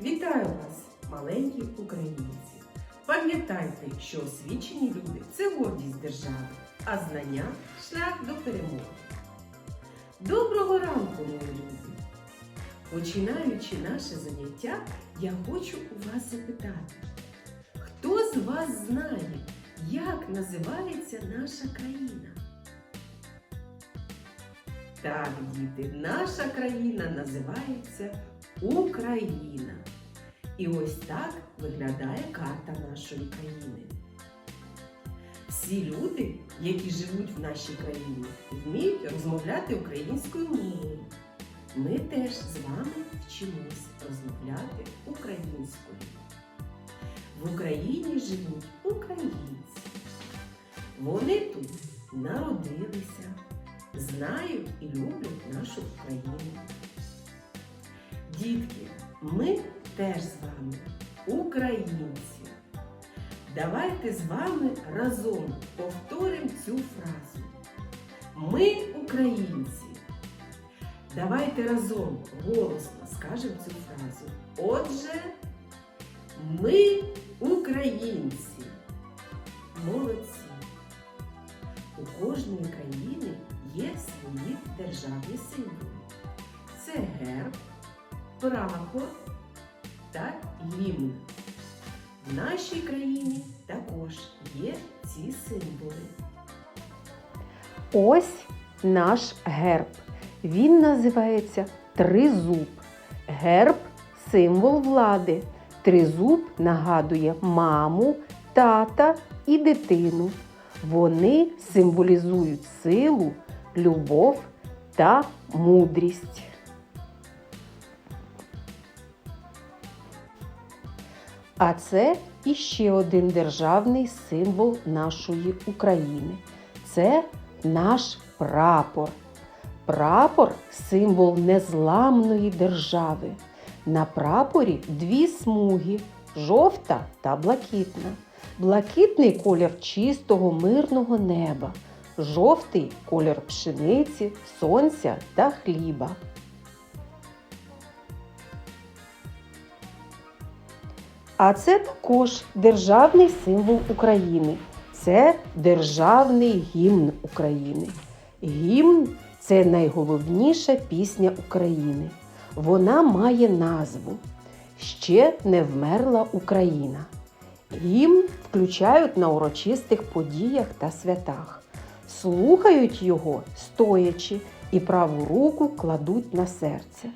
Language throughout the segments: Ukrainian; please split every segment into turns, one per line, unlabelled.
Вітаю вас, маленькі українці! Пам'ятайте, що освічені люди це гордість держави, а знання шлях до перемоги. Доброго ранку, мої любі! Починаючи наше заняття, я хочу у вас запитати, хто з вас знає, як називається наша країна? Так, діти, наша країна називається Україна. І ось так виглядає карта нашої країни. Всі люди, які живуть в нашій країні, вміють розмовляти українською мовою. Ми теж з вами вчимось розмовляти українською. В Україні живуть українці. Вони тут народилися, знають і люблять нашу Україну. Дітки, ми теж з вами українці. Давайте з вами разом повторимо цю фразу. Ми українці. Давайте разом голосно скажемо цю фразу. Отже, ми українці. Молодці. У кожної країни державні символи. Це герб, прапор та гімн. В нашій країні також є ці символи.
Ось наш герб. Він називається тризуб. Герб символ влади. Тризуб нагадує маму, тата і дитину. Вони символізують силу, любов та мудрість. А це іще один державний символ нашої України. Це наш прапор. Прапор символ незламної держави. На прапорі дві смуги жовта та блакитна. Блакитний колір чистого мирного неба, жовтий колір пшениці, сонця та хліба. А це також державний символ України. Це державний гімн України. Гімн це найголовніша пісня України. Вона має назву Ще не вмерла Україна. Гімн включають на урочистих подіях та святах. Слухають його стоячи і праву руку кладуть на серце.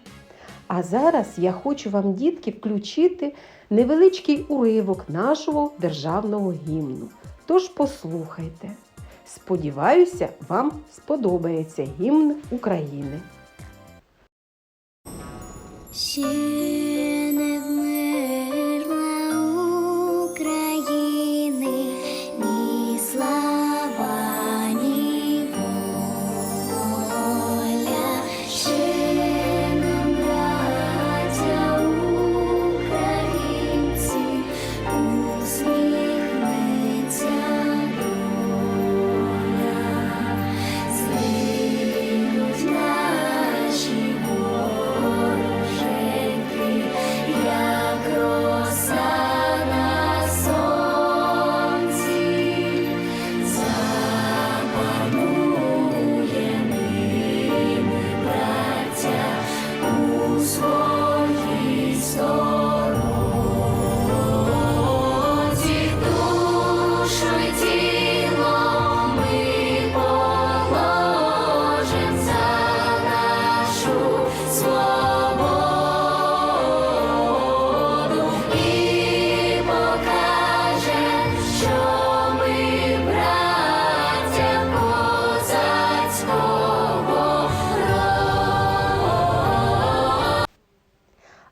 А зараз я хочу вам, дітки, включити невеличкий уривок нашого державного гімну. Тож послухайте. Сподіваюся, вам сподобається гімн України.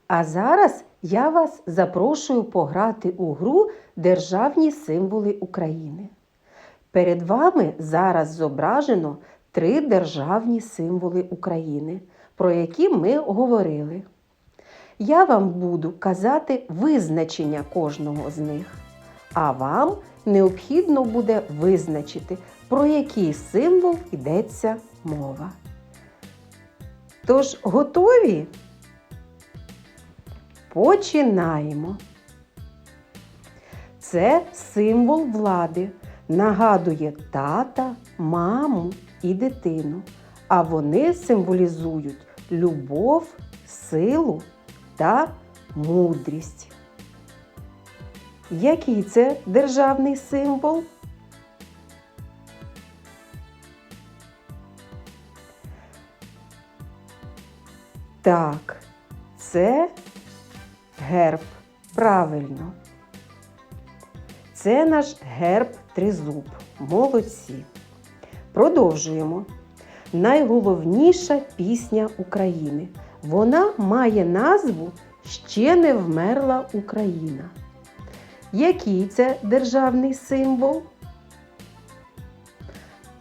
А зараз я вас запрошую пограти у гру Державні символи України. Перед вами зараз зображено три державні символи України, про які ми говорили. Я вам буду казати визначення кожного з них, а вам необхідно буде визначити, про який символ йдеться мова. Тож готові? Починаємо. Це символ влади. Нагадує тата, маму і дитину. А вони символізують любов, силу та мудрість. Який це державний символ? Так, це герб. Правильно. Це наш герб тризуб. Молодці. Продовжуємо. Найголовніша пісня України. Вона має назву Ще не вмерла Україна. Який це державний символ?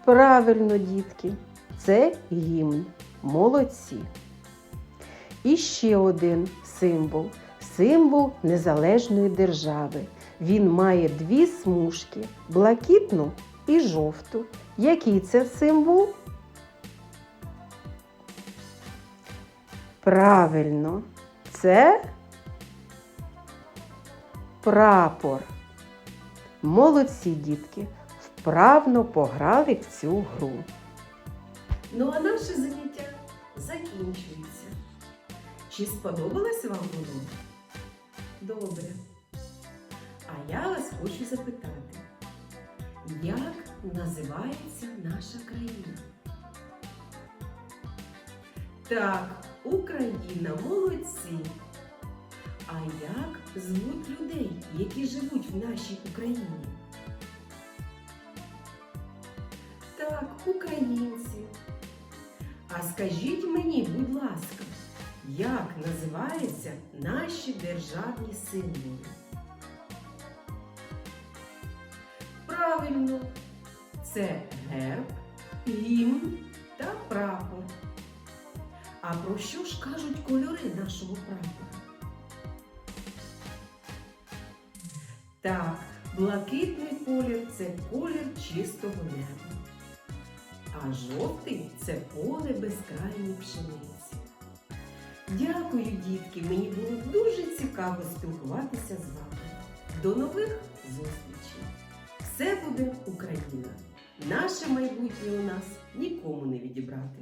Правильно, дітки, це гімн. Молодці. І ще один символ символ незалежної держави. Він має дві смужки блакитну і жовту. Який це символ? Правильно, це прапор. Молодці дітки, вправно пограли в цю гру.
Ну а наше заняття закінчується. Чи сподобалось вам воно? Добре. А я вас хочу запитати, як називається наша країна? Так, Україна, молодці. А як звуть людей, які живуть в нашій Україні? Так, українці. А скажіть мені, будь ласка, як називаються наші державні символи? Правильно, це герб, гімн та прапор. А про що ж кажуть кольори нашого прапора? Так, блакитний колір це колір чистого неба. А жовтий це поле безкрайньої пшениці. Дякую, дітки! Мені було дуже цікаво спілкуватися з вами. До нових зустрічей! Все буде Україна! Наше майбутнє у нас нікому не відібрати.